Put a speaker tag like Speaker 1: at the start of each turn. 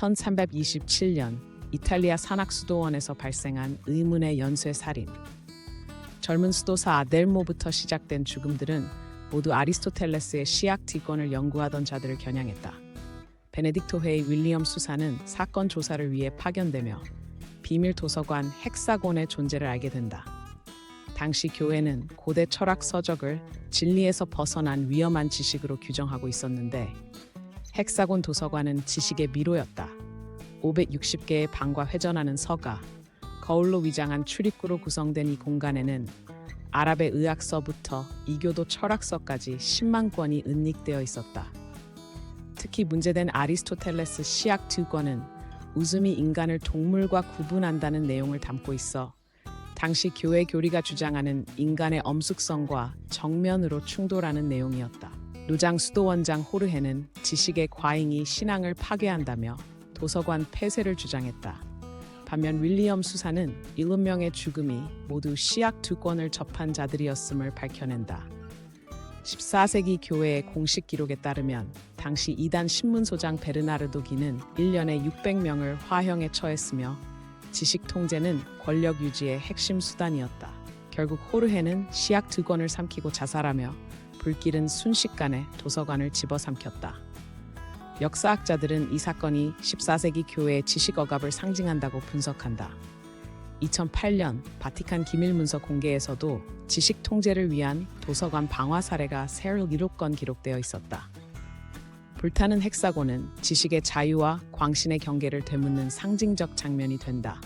Speaker 1: 1327년 이탈리아 산악 수도원에서 발생한 의문의 연쇄 살인. 젊은 수도사 아델모부터 시작된 죽음들은 모두 아리스토텔레스의 시약 디권을 연구하던 자들을 겨냥했다. 베네딕토 회의 윌리엄 수사는 사건 조사를 위해 파견되며 비밀 도서관 헥사곤의 존재를 알게 된다. 당시 교회는 고대 철학 서적을 진리에서 벗어난 위험한 지식으로 규정하고 있었는데 헥사곤 도서관은 지식의 미로였다. 560개의 방과 회전하는 서가, 거울로 위장한 출입구로 구성된 이 공간에는 아랍의 의학서부터 이교도 철학서까지 10만 권이 은닉되어 있었다. 특히 문제된 아리스토텔레스 시약 두 권은 웃음이 인간을 동물과 구분한다는 내용을 담고 있어 당시 교회 교리가 주장하는 인간의 엄숙성과 정면으로 충돌하는 내용이었다. 노장 수도원장 호르헤는 지식의 과잉이 신앙을 파괴한다며 도서관 폐쇄를 주장했다. 반면 윌리엄 수사는 일곱 명의 죽음이 모두 시약 두 권을 접한 자들이었음을 밝혀낸다. 14세기 교회의 공식 기록에 따르면 당시 이단 신문소장 베르나르도 기는 1년에 600명을 화형에 처했으며 지식 통제는 권력 유지의 핵심 수단이었다. 결국 호르헤는 시약 두 권을 삼키고 자살하며 불길은 순식간에 도서관을 집어삼켰다. 역사학자들은 이 사건이 14세기 교회의 지식 억압을 상징한다고 분석한다. 2008년 바티칸 기밀 문서 공개에서도 지식 통제를 위한 도서관 방화 사례가 37건 기록되어 있었다. 불타는 헥사곤은 지식의 자유와 광신의 경계를 되묻는 상징적 장면이 된다.